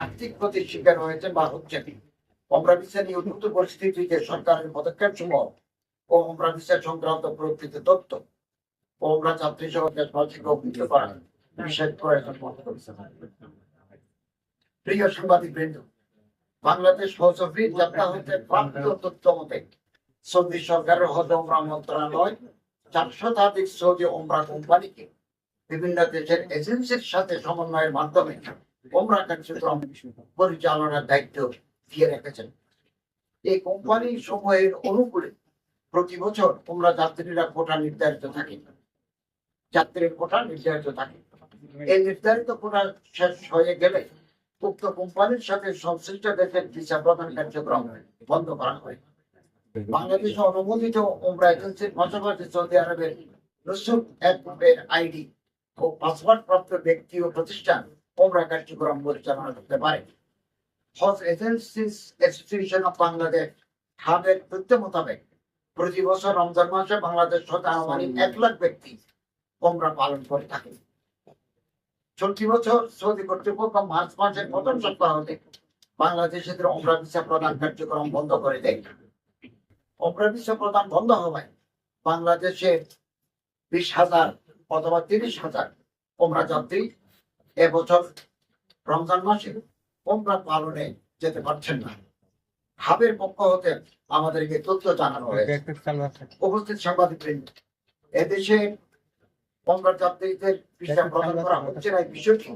আর্থিক ক্ষতির শিকার হয়েছে বা হচ্ছেন ভিসা নিয়ে উন্মুক্ত পরিস্থিতিতে সরকারের পদক্ষেপ সমূহ ও ওমরা ভিসা সংক্রান্ত প্রকৃত তথ্য ও ওমরা যাত্রী সহ দেশবাসীকে প্রিয় সাংবাদিক বৃন্দ বাংলাদেশ অফিস যাত্রা হতে প্রাপ্ত তথ্য মতে সৌদি সরকারের হজ মন্ত্রণালয় চার শতাধিক সৌদি ওমরা কোম্পানিকে বিভিন্ন দেশের এজেন্সির সাথে সমন্বয়ের মাধ্যমে ওমরা কার্যক্রম পরিচালনার দায়িত্ব দিয়ে রেখেছেন। এই কোম্পানি সমূহের অনুকূলে প্রতি বছর ওমরা যাত্রীরা কোটা নির্ধারিত থাকে। যাত্রীর কোটা নির্ধারিত থাকে। এই নির্ধারিত কোটা শেষ হয়ে গেলে উক্ত কোম্পানির সাথে সংশ্লিষ্ট দেশের ভিসা প্রদান কার্যক্রম বন্ধ করা হয়। বাংলাদেশ অনুমোদিত ওমরা এজেন্সির পাশাপাশি সৌদি আরবের রসুল এর আইডি ও পাসওয়ার্ড প্রাপ্ত ব্যক্তি ও প্রতিষ্ঠান ওমরা কার্যক্রম পরিচালনা করতে পারে Hajj agencies association of Bangladesh হাবের তথ্য মোতাবেক। প্রতি বছর রমজান মাসে বাংলাদেশ আনুমানিক এক লাখ ব্যক্তি ওমরা পালন করে থাকে। চলতি বছর সৌদি কর্তৃপক্ষ মার্চ মাসের প্রথম সপ্তাহ হতে বাংলাদেশের ওমরা ভিসা প্রদান কার্যক্রম বন্ধ করে দেয়। ওমরা ভিসা প্রদান বন্ধ হওয়ায় বাংলাদেশে বিশ হাজার অথবা তিরিশ হাজার ওমরা যাত্রী এবছর রমজান মাসে ওমরা পালনে যেতে পারছেন না। হাবের পক্ষ হতে আমাদেরকে তথ্য জানানো হয়েছে। উপস্থিত সাংবাদিক এদেশে ওমরা যাত্রীদের ভিসা প্রদান করা হচ্ছে না এই বিষয়টি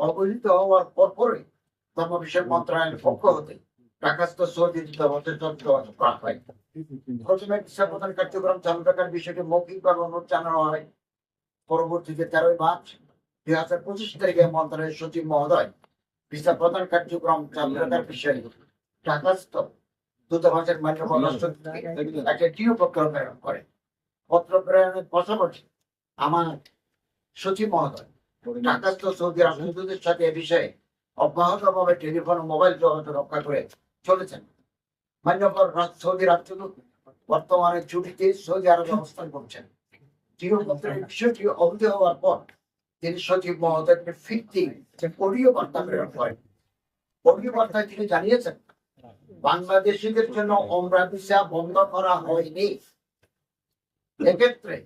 অবহিত হওয়ার পরপরই ধর্ম বিষয়ক মন্ত্রণালয়ের পক্ষ হতে ঢাকাস্থ সৌদি করা হয়। প্রথমে ভিসা প্রদান কার্যক্রম চালু রাখার বিষয়টি মৌখিকভাবে অনুরোধ জানানো হয়। পরবর্তীতে তেরোই মার্চ দুই হাজার পঁচিশ তারিখে মন্ত্রণালয়ের সচিব মহোদয় ভিসা প্রদান কার্যক্রম চালু রাখার বিষয়ে ঢাকাস্থ দূতাবাসের একটা টিও পত্র প্রেরণ করে। পত্র প্রেরণের পাশাপাশি আমার সচিব মহোদয় ঢাকাস্থ সৌদি রাষ্ট্রদূতের সাথে এ বিষয়ে অব্যাহতভাবে টেলিফোন ও মোবাইল যোগাযোগ রক্ষা করে চলেছেন। মান্যবর সৌদি রাষ্ট্রদূত বর্তমানে ছুটিতে সৌদি আরবে অবস্থান করছেন। বিষয়টি অবধি হওয়ার পর তিনি সচিব মহোদয়কে ফিরতি অডিও বার্তা প্রেরণ করেন। অডিও বার্তায় তিনি জানিয়েছেন, বাংলাদেশিদের জন্য ওমরা ভিসা বন্ধ করা হয়নি। এক্ষেত্রে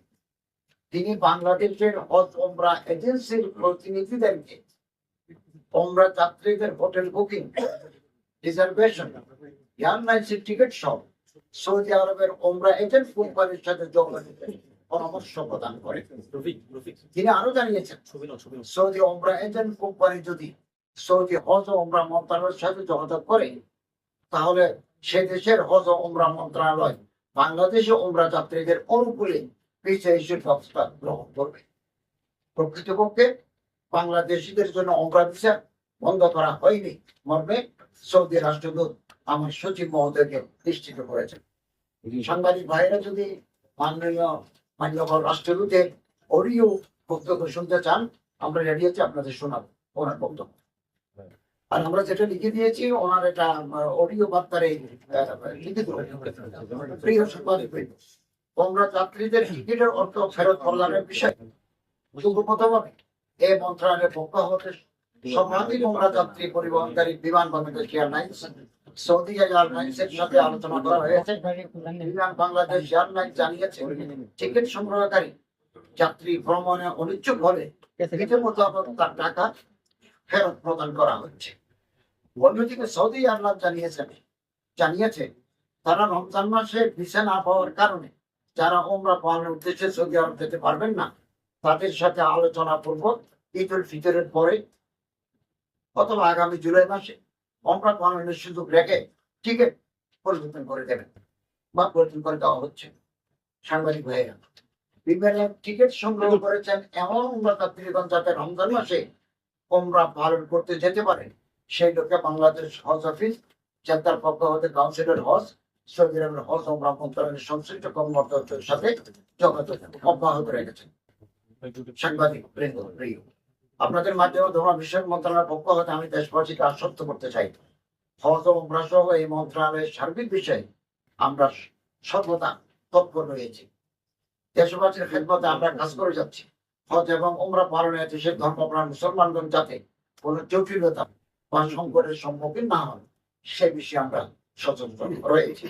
তিনি বাংলাদেশের হজ ওমরা এজেন্সির প্রতিনিধিদেরকে ওমরা যাত্রীদের হোটেল বুকিং, রিজার্ভেশন, এয়ারলাইন্সের টিকিট সহ সৌদি আরবের ওমরা এজেন্ট কোম্পানির সাথে যোগাযোগের পরামর্শ প্রদান করে। তিনি আরও জানিয়েছেন সৌদি ওমরা এজেন্ট কোম্পানি যদি সৌদি হজ ওমরা মন্ত্রণালয়ের সাথে যোগাযোগ করে তাহলে সে দেশের হজ ওমরা মন্ত্রণালয় বাংলাদেশে ওমরা যাত্রীদের অনুকূলে পিছিয়ে এসে ব্যবস্থা গ্রহণ করবে। প্রকৃতপক্ষে বাংলাদেশিদের জন্য ওমরা ভিসা বন্ধ করা হয়নি মর্মে সৌদি রাষ্ট্রদূত আমার সচিব মহোদয়কে নিশ্চিত করেছেন। সাংবাদিক ভাইরা যদি মাননীয় মান্যবর রাষ্ট্রদূতের অডিও বক্তব্য শুনতে চান, আমরা রেডি আছি আপনাদের শোনাবো, ওনার বক্তব্য। আর আমরা যেটা লিখে দিয়েছি, ওনার এটা অডিও বার্তারে লিখিত প্রিয় সাংবাদিক তোমরা যাত্রীদের টিকিটের অর্থ ফেরত প্রদানের বিষয়ে যুগপথভাবে এ মন্ত্রণালয়ের পক্ষ হতে যাত্রী পরিবহনকারী বিমান বাংলাদেশ এয়ারলাইন্স সৌদি এয়ারলাইন্সের সাথে আলোচনা করা হয়েছে। বিমান বাংলাদেশ, এয়ারলাইন্স জানিয়েছে, টিকিট সংগ্রহকারী যাত্রী ভ্রমণে অনিচ্ছুক হলে মোতাবেক তার টাকা ফেরত প্রদান করা হচ্ছে। অন্যদিকে সৌদি এয়ারলাইন্স জানিয়েছেন জানিয়েছে, তারা রমজান মাসে ভিসা না পাওয়ার কারণে যারা ওমরা পালনের উদ্দেশ্যে সৌদি আরব যেতে পারবেন না, তাদের সাথে আলোচনা পূর্বক ঈদ উল ফিতরের পরে অথবা আগামী জুলাই মাসে ওমরা পালনের সুযোগ রেখে টিকিট পরিবর্তন করে দেবেন। বা পরিবর্তন করে দেওয়া হচ্ছে। সাংবাদিক ভাইয়েরা বিভিন্ন টিকিট সংগ্রহ করেছেন এমন যাতে রমজান মাসে ওমরা পালন করতে যেতে পারে। সেই লোকে বাংলাদেশ হজ অফিস জেদ্দার পক্ষ হতে কাউন্সিলর হজ সৌদি আরবের হজ ওমরা মন্ত্রণালয়ের সংশ্লিষ্ট কর্মকর্তাদের সাথে যোগাযোগ অব্যাহত রেখেছেন সাংবাদিক বৃন্দ প্রিয়। আপনাদের মাধ্যমে ধর্ম বিষয়ক মন্ত্রণালয়ের পক্ষ হতে আমি দেশবাসীকে আশ্বস্ত করতে চাই। সহ এই মন্ত্রণালয়ের সার্বিক বিষয়ে আমরা সর্বদা তৎপর রয়েছি। দেশবাসীর খেদমতে আমরা কাজ করে যাচ্ছি। হজ এবং ওমরা পালনে দেশের ধর্মপ্রাণ মুসলমানগণ যাতে কোনো জটিলতা বা সংকটের সম্মুখীন না হন, সে বিষয়ে আমরা সচেতন রয়েছি।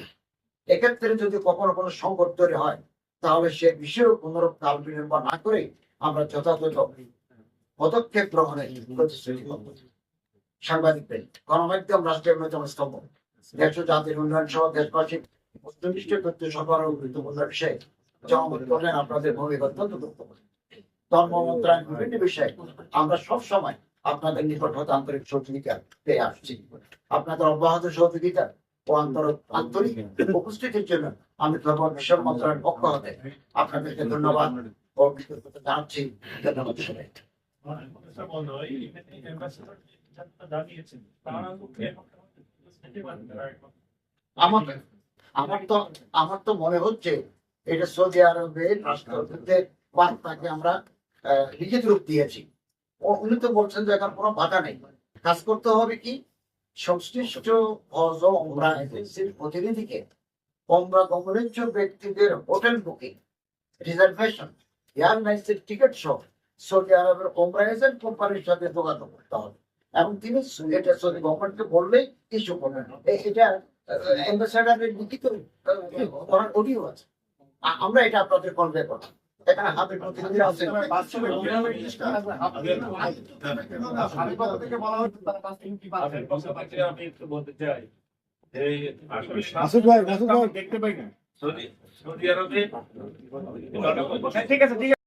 এক্ষেত্রে যদি কখনো কোনো সংকট তৈরি হয়, তাহলে সে বিষয়েও কোনোরূপ কাল বিলম্ব না করে আমরা যথাযথ পদক্ষেপ গ্রহণের প্রতিশ্রুতি সাংবাদিকদের, গণমাধ্যম রাষ্ট্রের অন্যতম স্তম্ভ। দেশ ও জাতির উন্নয়ন সহ দেশবাসী গুরুত্বপূর্ণ বিষয়ে জনমত করলেন আপনাদের ভূমিকা অত্যন্ত গুরুত্বপূর্ণ ধর্ম বিভিন্ন বিষয়ে আমরা সব সময় আপনাদের নিকট হতে আন্তরিক সহযোগিতা পেয়ে আসছি। আপনাদের অব্যাহত সহযোগিতা ও আন্তর, আন্তরিক উপস্থিতির জন্য আমি ধর্ম বিশ্ব মন্ত্রণালয়ের পক্ষ হতে আপনাদেরকে ধন্যবাদ ও জানাচ্ছি। ধন্যবাদ আমার তো আমার তো মনে হচ্ছে এটা সৌদি আরবের রাষ্ট্রদূতের বার্তাকে আমরা লিখিত রূপ দিয়েছি। উনি তো বলছেন যে এখন কোনো বাধা নেই। কাজ করতে হবে কি? সংশ্লিষ্ট হজ ওমরা এজেন্সির প্রতিনিধিকে ওমরা গমনিচ্ছ ব্যক্তিদের হোটেল বুকিং, রিজার্ভেশন, এয়ারলাইন্সের টিকিট সহ সৌদি আরবের ওমরাইজেন্ট কোম্পানির সাথে যোগাযোগ করতে হবে এবং তিনি এটা সৌদি গভর্নমেন্টকে বললেই ইস্যু করবেন এটা অ্যাম্বাসাডারের লিখিত অডিও আছে আমরা এটা আপনাদের কনভে করব এখানে হাতের প্রতিনিধিরা দেখতে পাই না ঠিক আছে ঠিক আছে